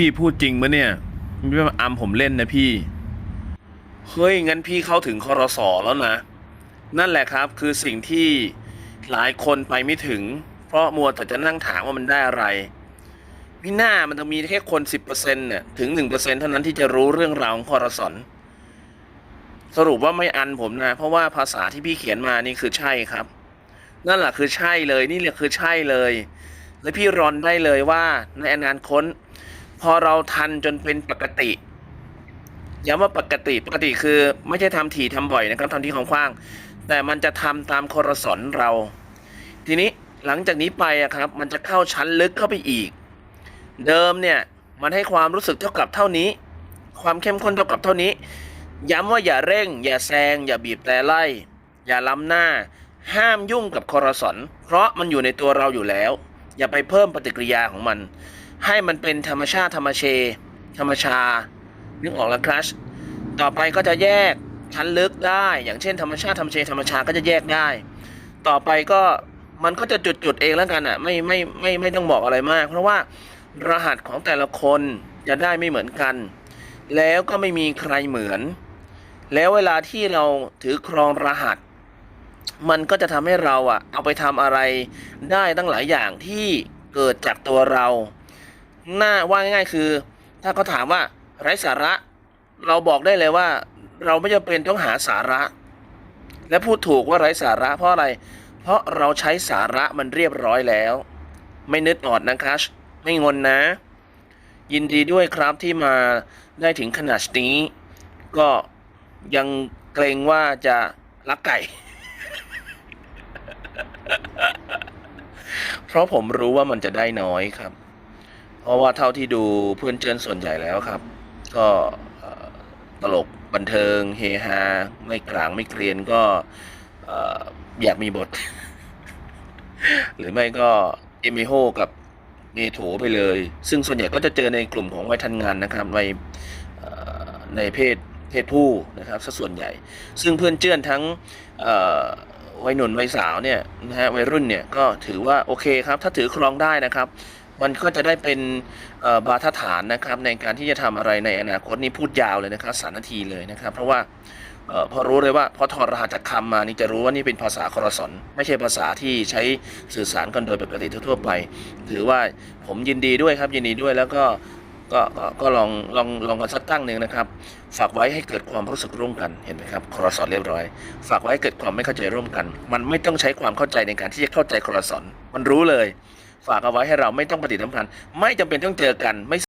พี่พูดจริงมะเนี่ยไม่มาอำผมเล่นนะพี่ เฮ้ย งั้นพี่เข้าถึงคอรสอแล้วนะ นั่นแหละครับคือสิ่งที่หลายคนไปไม่ถึง เพราะมัวแต่จะนั่งถามว่ามันได้อะไรพี่หน้ามันจะมีแค่คน 10%เนี่ยถึง 1%เท่านั้นที่จะรู้เรื่องราวของคอรสอนสรุปว่าไม่อันผมนะ เพราะว่าภาษาที่พี่เขียนมานี่คือใช่ครับ นั่นแหละคือใช่เลยนี่แหละคือใช่เลย และพี่รอนได้เลยว่าในอนาคต พอเราทันจนเป็นปกติย้ำว่าปกติปกติคือ ไม่ใช่ทำถี่ทำบ่อยนะครับทำที่ของขว้าง แต่มันจะทำตามคอรสอนเรา ทีนี้หลังจากนี้ไปอะครับ มันจะเข้าชั้นลึกเข้าไปอีก เดิมเนี่ยมันให้ความรู้สึกเท่ากับเท่านี้ ความเข้มข้นเท่ากับเท่านี้ ย้ำว่าอย่าเร่ง อย่าแซง อย่าบีบแต่ไล่ อย่าล้ำหน้า ห้ามยุ่งกับคอรสอนเพราะมันอยู่ในตัวเราอยู่แล้ว อย่าไปเพิ่มปฏิกิริยาของมัน ให้มันเป็นธรรมชาติธรรมเช ธรรมชา นึกออกแล้วครัชต่อไปก็จะแยกชั้นลึกได้ อย่างเช่นธรรมชาติธรรมเชธรรมชาก็จะแยกได้ ต่อไปก็มันก็จะจุดๆเองแล้วกันอะไม่ไม่ไม่ไม่ต้องบอกอะไรมาก เพราะว่ารหัสของแต่ละคนจะได้ไม่เหมือนกัน แล้วก็ไม่มีใครเหมือน แล้วเวลาที่เราถือครองรหัส มันก็จะทำให้เราอะเอาไปทำอะไรได้ตั้งหลายอย่างที่เกิดจากตัวเรา หน้าว่าง่ายๆ คือ ถ้าเขาถามว่าไร้สาระ เราบอกได้เลยว่า เราไม่จำเป็นต้องหาสาระ และพูดถูกว่าไร้สาระเพราะอะไร เพราะเราใช้สาระมันเรียบร้อยแล้ว ไม่นึกออดนะครับไม่งนนะ ยินดีด้วยครับที่มาได้ถึงขนาดนี้ ก็ยังเกรงว่าจะลักไก่ เพราะผมรู้ว่ามันจะได้น้อยครับ เพราะว่าเท่าที่ดูเพื่อนเจนส่วนใหญ่แล้วครับ ก็ตลกบันเทิงเฮฮาไม่กลางไม่เกรียนก็อยากมีบท หรือไม่ก็เอมิโฮกับเมโถไปเลย ซึ่งส่วนใหญ่ก็จะเจอในกลุ่มของวัยทันงานนะครับวัยในเพศเพศผู้นะครับซะส่วนใหญ่ ซึ่งเพื่อนเจื้อนทั้งวัยหนุ่มวัยสาวเนี่ยนะฮะวัยรุ่นเนี่ยก็ถือว่าโอเคครับ ถ้าถือครองได้นะครับ มันก็จะได้เป็นบาทฐานนะครับในการที่จะทำอะไรในอนาคตนี่พูดยาวเลยนะครับสามนาทีเลยนะครับ เพราะว่าออพอรู้เลยว่าพอถอดรหัสจากคำมานี่จะรู้ว่านี่เป็นภาษาคอรสอนไม่ใช่ภาษาที่ใช้สื่อสารกันโดยปกติทั่วไป ถือว่าผมยินดีด้วยครับยินดีด้วยแล้วก็ก็ก็ก็ลองลองลองกันสักตั้งหนึ่งนะครับ ฝากไว้ให้เกิดความรู้สึกร่วมกันเห็นไหมครับคอรสอนเรียบร้อย ฝากไว้ให้เกิดความไม่เข้าใจร่วมกัน มันไม่ต้องใช้ความเข้าใจในการที่จะเข้าใจคอรสอนมันรู้เลย ฝากเอาไว้ให้เราไม่ต้องปฏิสัมพันธ์ ไม่จำเป็นต้องเจอกันไม่